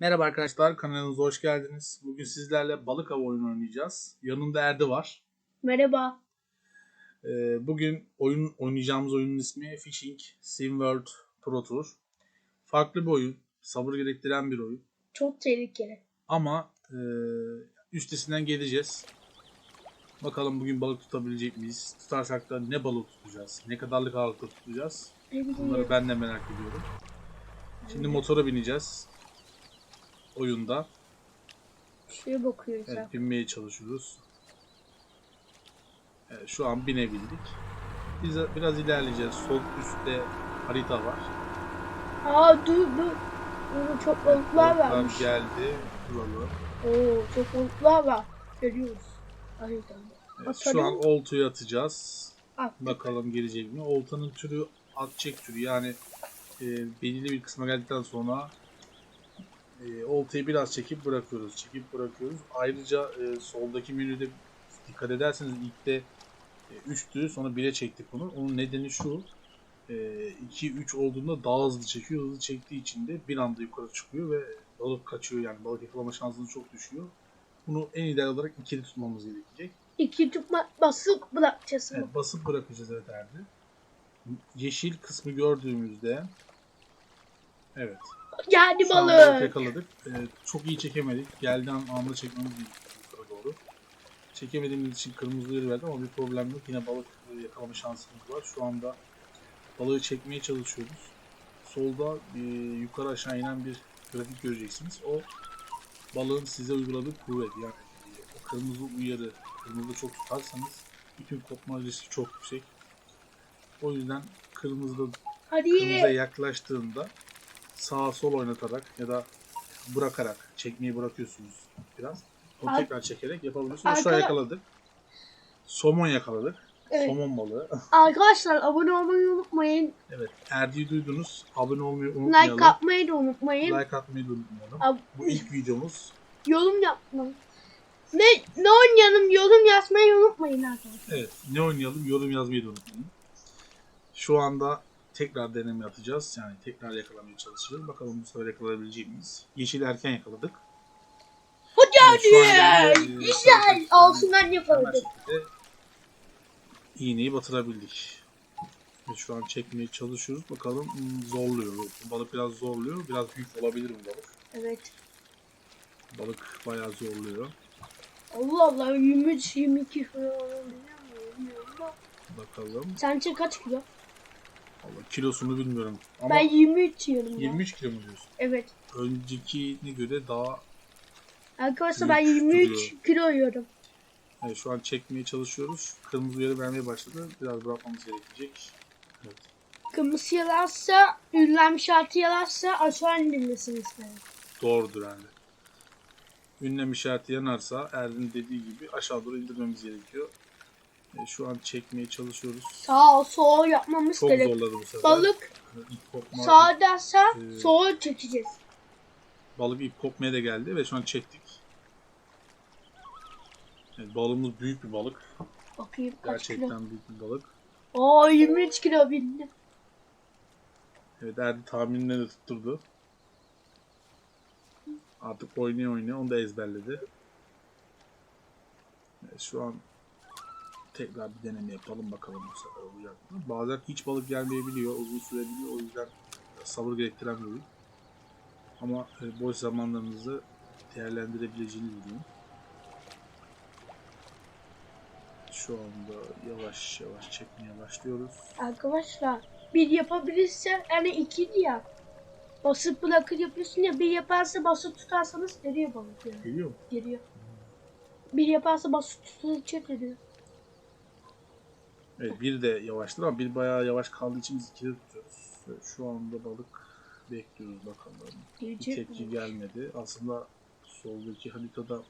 Merhaba arkadaşlar kanalımıza hoş geldiniz. Bugün sizlerle balık avı oyunu oynayacağız. Yanımda Erdi var. Merhaba. Ee, bugün oyun oynayacağımız oyunun ismi Fishing SimWorld Pro Tour. Farklı bir oyun, sabır gerektiren bir oyun. Çok tehlikeli. Ama e, üstesinden geleceğiz. Bakalım bugün balık tutabilecek miyiz? Tutarsak da ne balık tutacağız? Ne kadarlık ağırlıkta tutacağız? Bunları ben de merak ediyorum. Şimdi motora bineceğiz. Oyunda. Şuraya bakıyoruz. Evet, binmeye çalışıyoruz. Evet, şu an binebildik. Biz biraz ilerleyeceğiz. Sol üstte harita var. Aa dur dur. Çok balıklar varmış. geldi. Duralım. Oo çok balıklar var. Görüyoruz. Haritada. Evet, şu an oltayı atacağız. Attık. Bakalım gelecek mi? Oltanın türü atacak türü. Yani e, belirli bir kısma geldikten sonra e, oltayı biraz çekip bırakıyoruz. Çekip bırakıyoruz. Ayrıca e, soldaki menüde dikkat ederseniz ilk de 3'tü sonra 1'e çektik bunu. Onun nedeni şu. 2-3 olduğunda daha hızlı çekiyor. Hızlı çektiği için de bir anda yukarı çıkıyor ve balık kaçıyor yani balık yakalama şansınız çok düşüyor. Bunu en ideal olarak ikili tutmamız gerekecek. İki tutma basıp bırakacağız. Evet, basıp bırakacağız evet Erdi. Yeşil kısmı gördüğümüzde evet. Geldi Şu balık yakaladık. Ee, çok iyi çekemedik. Geldiği an anda çekmemiz gerekiyor yukarı doğru. Çekemediğimiz için kırmızı uyarı verdim ama bir problem yok. Yine balık e, yakalama şansımız var. Şu anda balığı çekmeye çalışıyoruz. Solda e, yukarı aşağı inen bir grafik göreceksiniz. O balığın size uyguladığı kuvvet. Yani e, o kırmızı uyarı, kırmızı çok tutarsanız bütün kopma riski çok yüksek. O yüzden kırmızıda kırmızıya Hadi. yaklaştığında sağa sol oynatarak ya da bırakarak çekmeyi bırakıyorsunuz biraz. O Ar- tekrar çekerek yapabiliyorsunuz. Şu an Arka- yakaladık. Somon yakaladık. Evet. Somon balığı. Arkadaşlar abone olmayı unutmayın. evet. Erdi'yi duydunuz. Abone olmayı unutmayalım. Like atmayı da unutmayın. Like atmayı da unutmayalım. Ab- Bu ilk videomuz. yorum yapmayın. Ne, ne oynayalım yorum yazmayı unutmayın arkadaşlar. Evet. Ne oynayalım? Yorum yazmayı da unutmayın. Şu anda tekrar deneme atacağız. Yani tekrar yakalamaya çalışacağız. Bakalım bu sefer yakalayabilecek miyiz? Yeşil erken yakaladık. Hadi hadi. Güzel. Altından yakaladık. İğneyi batırabildik. Ve şu an çekmeye çalışıyoruz. Bakalım hmm, zorluyor. Bu balık biraz zorluyor. Biraz büyük olabilir bu balık. Evet. Balık bayağı zorluyor. Allah Allah 23 22 falan? Bilmiyorum da. Bakalım. Sence kaç kilo? Vallahi kilosunu bilmiyorum. Ama Ben 23 yiyorum ya. 23 kilo mu diyorsun? Evet. Öncekine göre daha Arkadaşlar ben Büyük 23 duruyor. kilo yiyorum. Evet, şu an çekmeye çalışıyoruz. Kırmızı uyarı vermeye başladı. Biraz bırakmamız gerekecek. Evet. Kırmızı yalarsa, ünlem şartı yalarsa aşağı indirmesini isterim. Doğrudur yani. Ünlem işareti yanarsa Erdin dediği gibi aşağı doğru indirmemiz gerekiyor. E, şu an çekmeye çalışıyoruz. Sağ sol yapmamız Çok gerek. zorladı bu sefer. Balık İp kopma, sağa derse Ee, sola çekeceğiz. balık ip kopmaya da geldi ve şu an çektik. Evet, balığımız büyük bir balık. Bakayım kaç Gerçekten kilo. büyük bir balık. Oo 23 kilo bindi. Evet Erdi tahminini de tutturdu. Artık oynuyor oynuyor onu da ezberledi. Evet, şu an tekrar bir deneme yapalım bakalım bu sefer olacak mı? Bazen hiç balık gelmeyebiliyor, uzun sürebiliyor o yüzden sabır gerektiren bir oyun. Ama e, boş zamanlarınızı değerlendirebileceğiniz bir oyun. Şu anda yavaş yavaş çekmeye başlıyoruz. Arkadaşlar bir yapabilirse yani iki diye basıp bırakır yapıyorsun ya bir yaparsa basıp tutarsanız eriyor balık yani. Geliyor mu? Geliyor. Bir yaparsa basıp tutunca geliyor. Evet bir de yavaştır ama bir bayağı yavaş kaldığı için biz ikili tutuyoruz. Şu anda balık bekliyoruz bakalım. Bir Gelecek tepki mi? gelmedi. Aslında soldaki haritada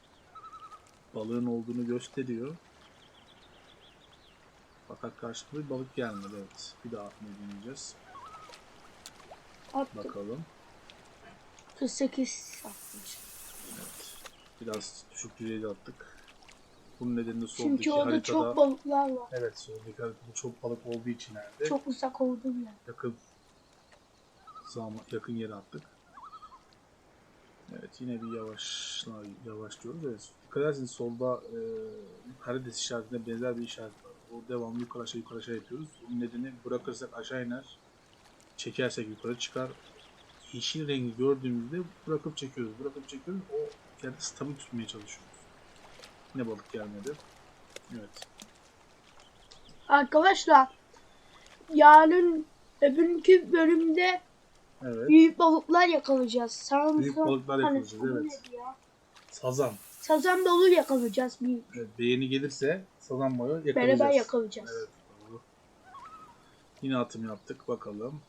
balığın olduğunu gösteriyor. Fakat karşılıklı bir balık gelmedi evet. Bir daha atmayı deneyeceğiz. Attım. Bakalım. 48 atmış. Biraz düşük düzeyde attık. Bunun nedeni de soldaki Çünkü orada haritada... çok balıklar var. Evet soldaki haritada çok balık olduğu için nerede? Çok uzak olduğum yer. yakın zaman yakın yere attık. Evet yine bir yavaşla yavaşlıyoruz. Evet. Dikkat ederseniz solda e, karides işaretine benzer bir işaret. O devamlı yukarı aşağı yukarı aşağı yapıyoruz. Bunun nedeni bırakırsak aşağı iner. Çekersek yukarı çıkar. Yeşil rengi gördüğümüzde bırakıp çekiyoruz. Bırakıp çekiyoruz. O yerde stabil tutmaya çalışıyoruz. Yine balık gelmedi. Evet. Arkadaşlar yarın öbürkü bölümde Evet. büyük balıklar yakalayacağız. Sağımızda, Büyük balıklar hani yakalayacağız, evet. ya? Sazan. Sazan balığı yakalayacağız. Bir Evet, beğeni gelirse sazan balığı beraber yakalayacağız. yakalayacağız. Evet. Yine atım yaptık. Bakalım.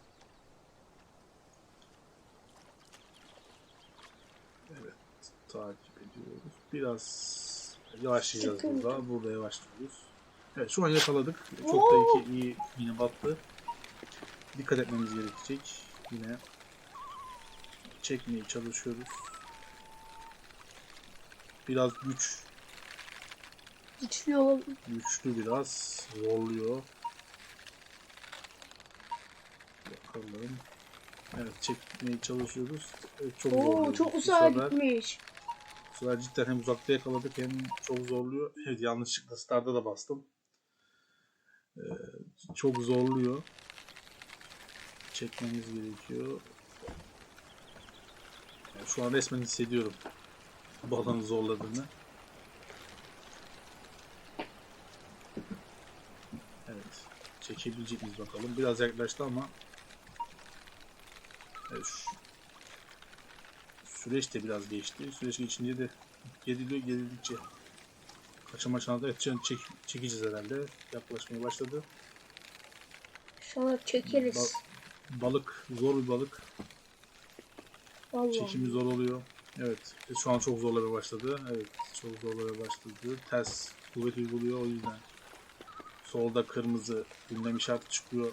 Evet, takip ediyoruz. Biraz yavaşlayacağız Sıkıntı. burada. Burada yavaşlıyoruz. Evet, şu an yakaladık. Çok Oo. da iki, iyi yine battı. Dikkat etmemiz gerekecek. Yine çekmeye çalışıyoruz. Biraz güç Güçlü olalım. Güçlü biraz. Zorluyor. Bakalım. Evet çekmeye çalışıyoruz. Evet, çok Oo çok uzağa gitmiş. Bu sefer cidden hem uzakta yakaladık hem çok zorluyor. Evet yanlışlıkla starta da bastım. Ee, çok zorluyor. Çekmemiz gerekiyor. Yani şu an resmen hissediyorum balığın zorladığını. Evet. Çekebilecek miyiz bakalım. Biraz yaklaştı ama evet, şu- süreç de biraz geçti. Süreç geçince de geriliyor gerildikçe kaçama şansı evet, çek, çekeceğiz herhalde. Yaklaşmaya başladı. İnşallah çekeriz. Ba- balık zor bir balık. Vallahi. Çekimi zor oluyor. Evet. Şu an çok zorlamaya başladı. Evet. Çok zorlamaya başladı. Ters kuvvet uyguluyor o yüzden. Solda kırmızı gündem işareti çıkıyor.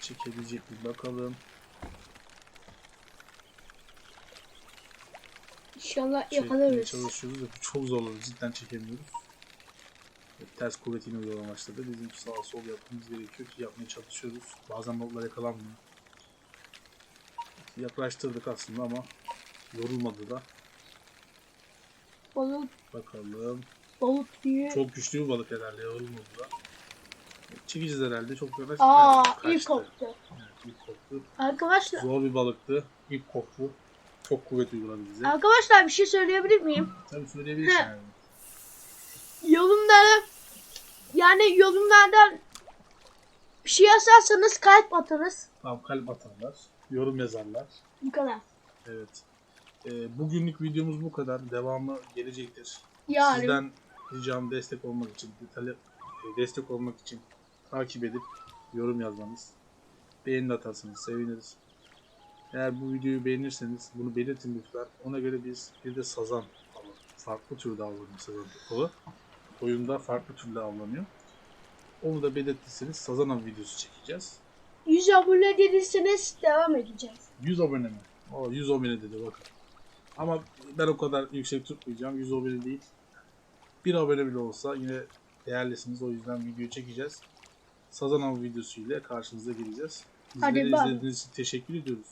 Çekebilecek mi bakalım. İnşallah Çekmeye yakalarız. çalışıyoruz. da Çok zorladı. Cidden çekemiyoruz. Evet, ters kuvvetini uygulamaya başladı. Bizim sağ sol yapmamız gerekiyor ki yapmaya çalışıyoruz. Bazen balıklar yakalanmıyor. Yaklaştırdık aslında ama yorulmadı da. Balık, Bakalım. balık büyüğü. Çok güçlü bir balık herhalde. Yorulmadı da. Çekeceğiz herhalde. Çok yavaş. Aa Evet, ilk kaçtı. koptu. Evet, ilk koptu. Arkadaşlar, Zor bir balıktı. İlk koptu. Çok kuvvet uyguladı bize. arkadaşlar bir şey söyleyebilir miyim? Tabii söyleyebilirsin yani. Yorumlara yani yorumlardan bir şey yazarsanız kalp atarız. Tamam kalp atarlar. Yorum yazarlar. Bu kadar. Evet. Ee, bugünlük videomuz bu kadar. Devamı gelecektir. Yani Sizden ricam destek olmak için, detaylı e, destek olmak için takip edip yorum yazmanız. Beğeni atarsanız seviniriz. Eğer bu videoyu beğenirseniz bunu belirtin lütfen. Ona göre biz bir de sazan alalım. Farklı türde avlanıyor sazan balığı. Oyunda farklı türde avlanıyor. Onu da belirtirseniz sazan av videosu çekeceğiz. 100 abone dediyseniz devam edeceğiz. 100 abone mi? O 100 abone dedi bakın. Ama ben o kadar yüksek tutmayacağım. 100 abone değil. Bir abone bile olsa yine değerlisiniz. O yüzden video çekeceğiz. Sazan videosu ile karşınıza geleceğiz. Bizleri izlediğiniz için teşekkür ediyoruz.